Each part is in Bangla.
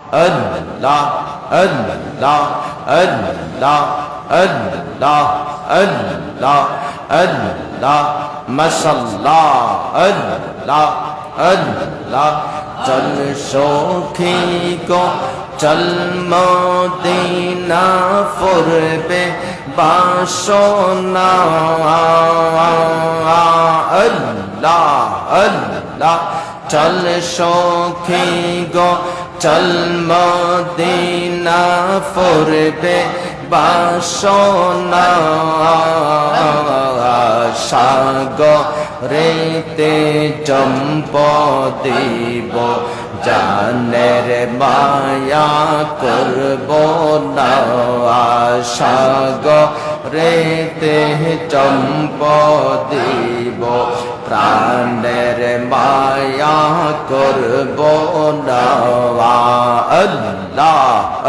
আল্লাহ আল্লাহ আল্লাহ আল্লাহ আল্লাহ আল্লাহ মাশাল্লাহ আল্লাহ আল্লাহ চল সখী গো চল মদিনা ফুরবে বাসনা আল্লাহ আল্লাহ চল সখী গো চল মদিনা ফুরবে বাসনা। সাগ রেতে চম্প দিব, জানের মায়া করব না। সাগ রেতে চম্প দিব, প্রাণের মায়া করব না। আল্লাহ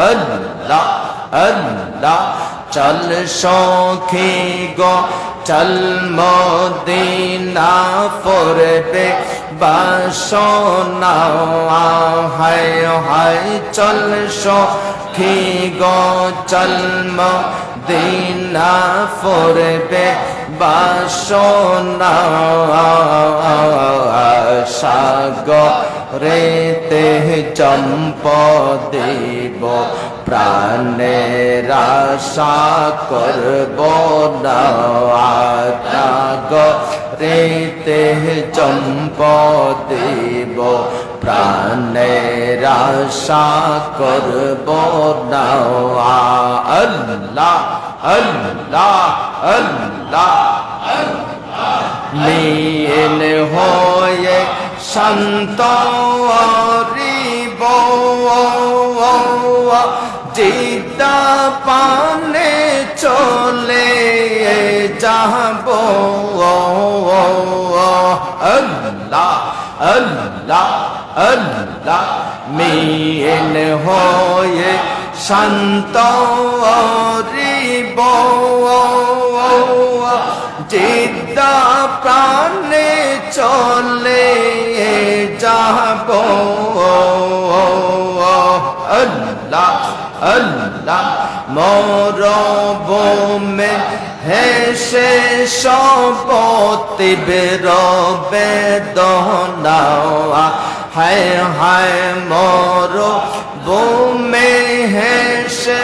আল্লাহ আল্লাহ, চল সখী গো, চল মদিনা ফরবে। বাসনা হায় হায় চল সখী গো চল মদিনা ফরবে বাসনা সাগ রেতে চম্প দেব প্রাণের আশা করব না। রেতে চম্প দেব প্রাণের আশা করব না। আল্লাহ আল্লাহ আল্লাহ লীন হয়ে শান্ত রিব জিদ্দা পানে চলে যাব। আল্লাহ আল্লাহ আল্লাহ। মিন হয়ে শান্ত রিব জিদ্দা প্রাণে চলে যাব আল্লাহ আল্লাহ মোর বোমে হেসে সপতি বেরবে দহনাওয়া হায় হায় মোর বোমে হেসে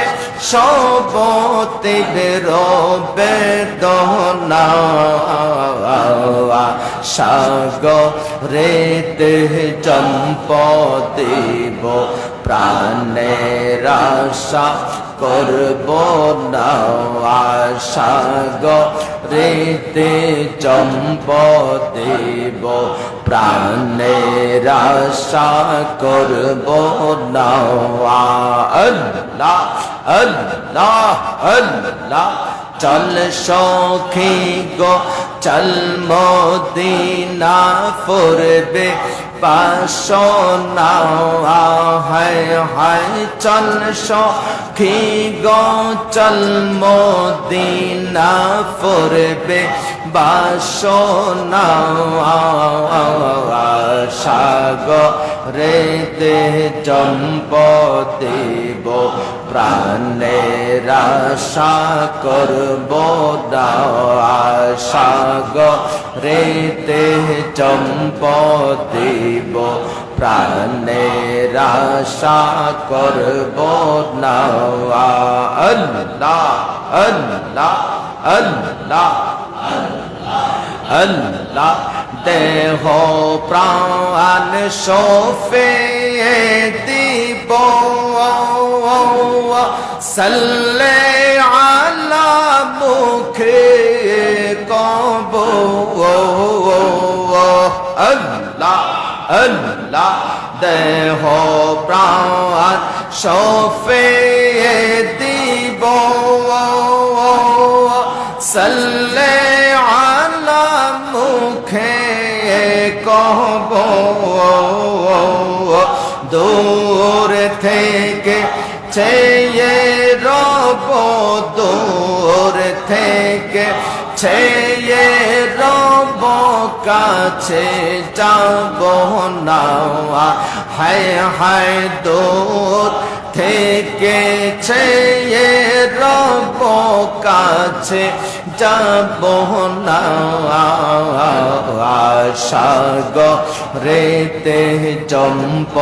সপতি বেরবে সাগ রেতে চম্প দেব প্রাণের আশা করব না। আশাগ রেতে চম্প দেব প্রাণের আশা করব না। আল্লাহ আল্লাহ আল্লাহ। চল সখী গো চল মদিনা ফুরবে, পাশো না হায় হায়, চল সখী গো, চল মদিনা ফুরবে বাসনা সাগ রেতে চম্প দেব প্রাণের আশা করব সাগ রেতে চম্প দেব প্রাণের আশা করব না আল্লাহ আল্লাহ আল্লাহ আল্লাহ। দেহ প্রাণ সোফে দিব। সাল্লে আলা মুখে কব। আল্লাহ আল্লাহ, দেহ প্রাণ সোফে দিব। সাল্লে ছেয়ে রব দূর থেকে ছেয়ে রব কাছে যাব না। হায় হায়, দূর থেকে ছেয়ে রব কাছে যাব না। সাগ রেতে চম্প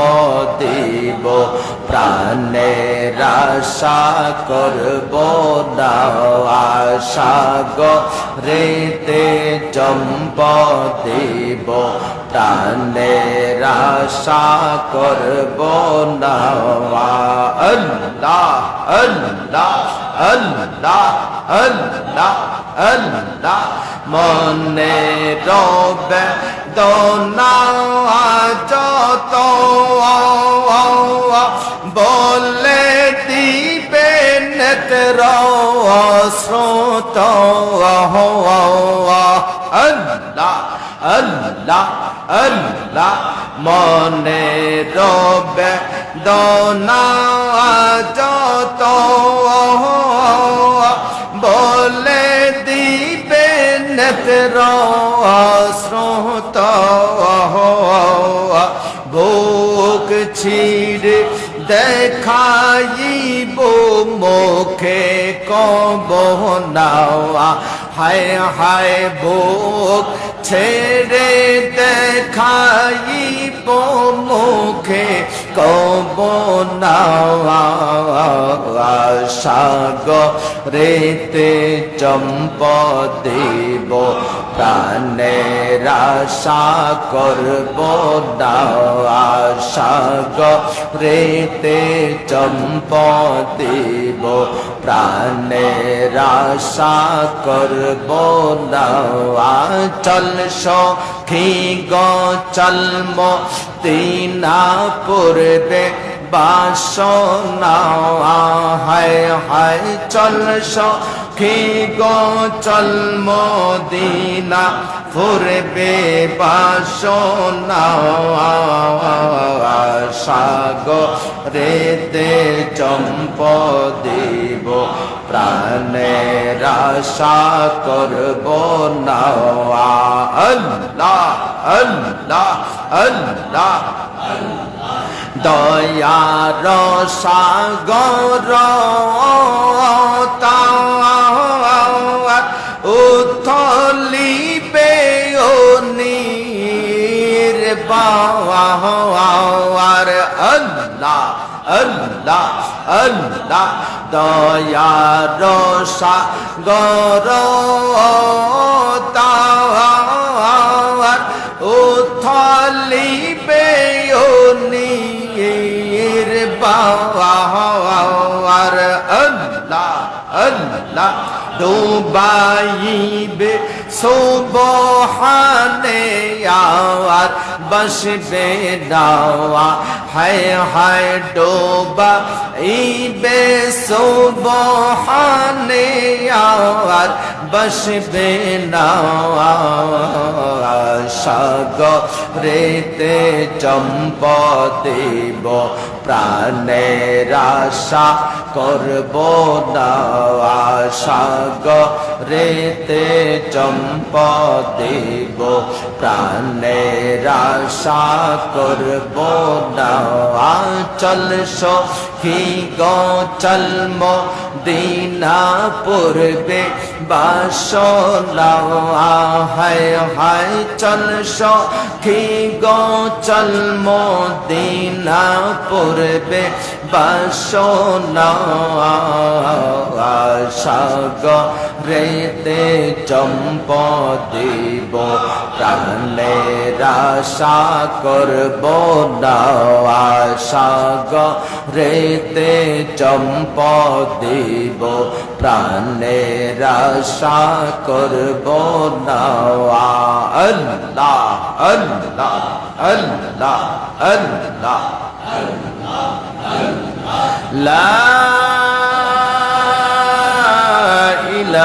দিব, প্রাণের আশা করব না। সাগ রেতে চম্প দিব, প্রাণের আশা করব না। আল্লাহ আল্লাহ আল্লাহ আল্লাহ। আল্লাহ মনে রবে দোনা যত বলে দিবে নেত্র স্রোত আল্লাহ আল্লাহ আল্লাহ মনে রবে দোনা যত নেত্র স্রোত বুক ছিড়ে দেখাইব মুখে কব নাওয়া হায় হায় বুক ছেড়ে দেখাইব মুখে কব নাওয়া সাগ রেতে চম্প দেব প্রাণের আশা করব দাওয়া সাগ রেতে চম্প দেব প্রাণের আশা করব চল সখী গ চলম তিনা পূর্বে বাসনা হায় হায় চল সখী গো চল মদিনা ফুরবে বাসনা সাগ রেতে চম্প দেব প্রাণের আশা করব না আল্লাহ আল্লাহ আল্লাহ দয়ার সাগর উথলিবে ও নীর বাওয়ার আল্লাহ আল্লাহ আল্লাহ। দয়ার সাগর নীর বাওয়ার আল্লাহ আল্লাহ ডুবাইবে সুবহানে আর বসবে নাওয়া হায় হায় ডোবা ইবে সুবহানে আর বসবে নাওয়া সাগ রেতে চম্প দেব, প্রাণের আশা করব না। সাগ রেতে চম্প দেব, প্রাণের আশা করব না। চল সখী গ চলম দিনা পূর্বে বাসনা হায় হায় চল সখী গ চল মদিনা পূর্বে বাসনা সাগ। রেতে চম্প দেব প্রাণের আশা করব না সাগ রেতে চম্প দেব প্রাণের আশা করব না আল্লাহ আল্লাহ আল্লাহ আল্লাহ। লা